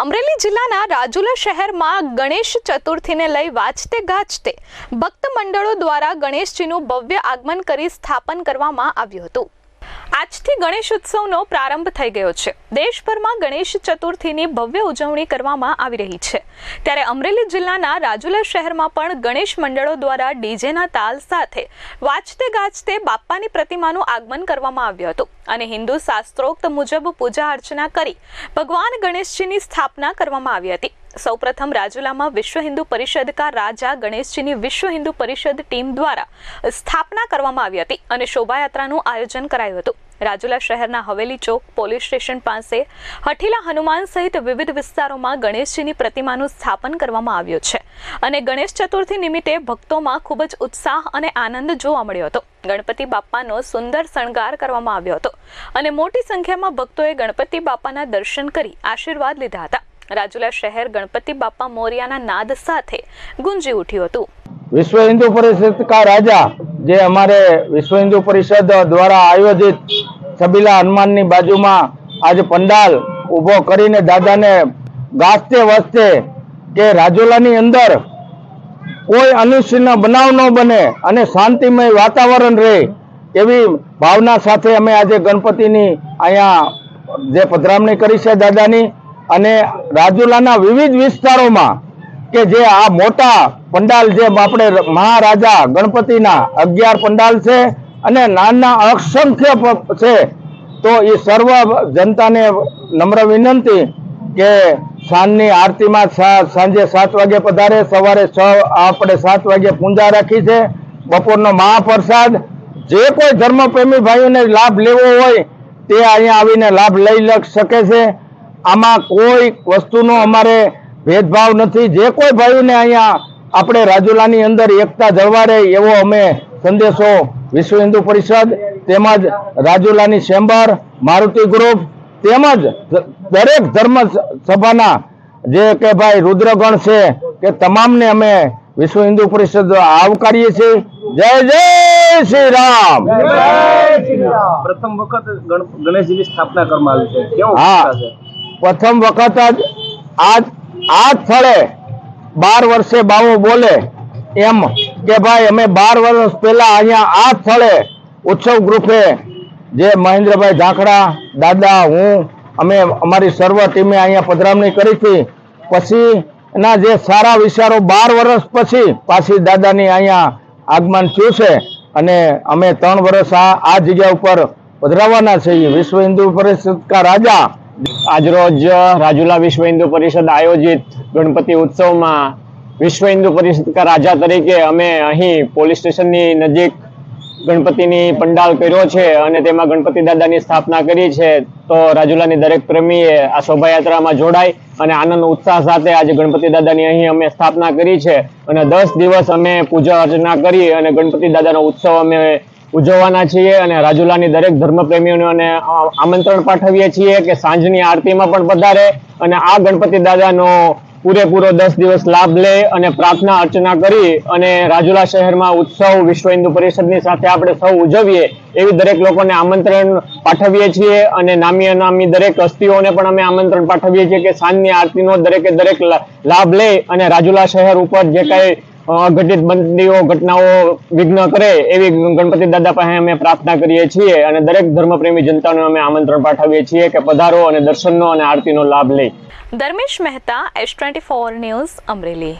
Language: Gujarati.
અમરેલી જિલ્લાના રાજુલા શહેરમાં ગણેશ ચતુર્થીને લઈ વાજતે ગાજતે ભક્ત મંડળો દ્વારા ગણેશજીનું ભવ્ય આગમન કરી સ્થાપન કરવામાં આવ્યું હતું. આજથી ગણેશ ઉત્સવનો પ્રારંભ થઈ ગયો છે. દેશભરમાં ગણેશ ચતુર્થીની ભવ્ય ઉજવણી કરવામાં આવી રહી છે. ત્યારે અમરેલી જિલ્લાના રાજુલા શહેરમાં પણ ગણેશ મંડળો દ્વારા ડીજેના તાલ સાથે વાજતે ગાજતે બાપ્પાની પ્રતિમાનું આગમન કરવામાં આવ્યું હતું અને હિન્દુ શાસ્ત્રોક્ત મુજબ પૂજા અર્ચના કરી ભગવાન ગણેશજીની સ્થાપના કરવામાં આવી હતી. સૌપ્રથમ રાજુલામાં વિશ્વ હિન્દુ પરિષદ કા રાજા ગણેશજીની વિશ્વ હિન્દુ પરિષદ ટીમ દ્વારા સ્થાપના કરવામાં આવી હતી અને શોભાયાત્રાનું આયોજન કરાયું હતું. રાજુલા શહેરના હવેલી ચોક પોલીસ સ્ટેશન પાસે હઠીલા હનુમાન સહિત વિવિધ વિસ્તારોમાં ગણેશજીની પ્રતિમાનું સ્થાપન કરવામાં આવ્યું છે અને ગણેશ ચતુર્થી નિમિત્તે ભક્તોમાં ખૂબ જ ઉત્સાહ અને આનંદ જોવા મળ્યો હતો. ગણપતિ બાપાનો સુંદર શણગાર કરવામાં આવ્યો હતો અને મોટી સંખ્યામાં ભક્તોએ ગણપતિ બાપાના દર્શન કરી આશીર્વાદ લીધા હતા. રાજુલા શહેર ગણપતિ બાપા મોરિયાના નાદ સાથે ગુંજી ઉઠ્યું હતું. વિશ્વ હિન્દુ પરિષદ કા રાજા જે અમારે વિશ્વ હિન્દુ પરિષદ દ્વારા આયોજિત છબીલા હનુમાનની બાજુમાં આજે પંડાલ ઊભો કરીને દાદાને ગાજતે વસતે કે રાજુલાની અંદર કોઈ અનિશ્ચિતનો બનાવ ન બને અને શાંતિમય વાતાવરણ રહે એવી ભાવના સાથે અમે આજે ગણપતિની અહીંયા જે પધરામણી કરી છે દાદાની અને રાજુલાના વિવિધ વિસ્તારોમાં કે જે આ મોટા પંડાલ જે આપણે મહારાજા ગણપતિના અગિયાર પંડાલ છે અને નાના અસંખ્ય છે, તો એ સર્વ જનતાને નમ્ર વિનંતી કે સાંજની આરતીમાં સાંજે સાત વાગે પધારે, સવારે છ આપણે સાત વાગે પૂજા રાખી છે. બપોરનો મહાપ્રસાદ. જે કોઈ ધર્મપ્રેમી ભાઈઓને લાભ લેવો હોય તે અહીંયા આવીને લાભ લઈ શકે છે. આમાં કોઈ વસ્તુનો અમારે ભેદભાવ નથી. જે કોઈ ભાઈને અહીંયા આપણે રાજુલાની અંદર એકતા જળવા રહે એવો અમે સંદેશો વિશ્વ હિન્દુ પરિષદ તેમજ રાજુલાની ચેમ્બર મારુતિ ગ્રુપ તેમજ દરેક ધર્મ સભાના જે કે ભાઈ રુદ્રગણ છે કે તમામને અમે વિશ્વ હિન્દુ પરિષદ આવકારીએ છીએ. જય જય શ્રી રામ. પ્રથમ વખત ગણેશજીની સ્થાપના કરવામાં આવી છે. હા. પ્રથમ વખત જ આજ આ સ્થળે બાર વર્ષે બાવો બોલે એમ કે ભાઈ અમે બાર વર્ષ પહેલા અહીંયા આ સ્થળે ઉત્સવ ગ્રુપે જે મહેન્દ્રભાઈ ઝાંખડા, દાદા, હું, અમે અમારી સર્વ ટીમે અહીંયા પધરામણી કરી હતી. પછી એના જે સારા વિચારો બાર વર્ષ પછી પાછી દાદાની અહીંયા આગમન થયું છે અને અમે ત્રણ વર્ષ આ આ જગ્યા ઉપર પધરાવવાના છીએ. વિશ્વ હિન્દુ પરિષદ કા રાજા આજરોજ રાજુલા વિશ્વ હિન્દુ પરિષદ આયોજિત ગણપતિ ઉત્સવમાં વિશ્વ હિન્દુ પરિષદ કા રાજા તરીકે અમે અહીં પોલીસ સ્ટેશનની નજીક ગણપતિની પંડાલ કર્યો છે અને તેમાં ગણપતિ દાદાની સ્થાપના કરી છે. તો રાજુલાની દરેક પ્રેમીએ આ શોભાયાત્રામાં જોડાય અને આનંદ ઉત્સાહ સાથે આજે ગણપતિ દાદાની અહીં અમે સ્થાપના કરી છે. અને દસ દિવસ અમે પૂજા અર્ચના કરી અને ગણપતિ દાદાનો ઉત્સવ અમે ઉજવવાના છીએ અને રાજુલાની દરેક ધર્મપ્રેમીઓને આમંત્રણ પાઠવીએ છીએ કે સાંજની આરતીમાં પણ પધારે અને આ ગણપતિ દાદાનો પૂરેપૂરો દસ દિવસ લાભ લે અને પ્રાર્થના, અર્ચના કરી અને રાજુલા શહેરમાં ઉત્સવ વિશ્વ હિન્દુ પરિષદની સાથે આપણે સૌ ઉજવીએ એવી દરેક લોકોને આમંત્રણ પાઠવીએ છીએ અને નામી અનામી દરેક હસ્તીઓને પણ અમે આમંત્રણ પાઠવીએ છીએ કે સાંજની આરતીનો દરેકે દરેક લાભ લે અને રાજુલા શહેર ઉપર જે કાંઈ અઘટિત બંદીઓ, ઘટનાઓ વિઘ્ન કરે એવી ગણપતિ દાદા પાસે અમે પ્રાર્થના કરીએ છીએ અને દરેક ધર્મપ્રેમી જનતાને અમે આમંત્રણ પાઠવીએ છીએ કે પધારો અને દર્શનનો અને આરતીનો લાભ લે. Dharmesh Mehta S twenty four news Amreli.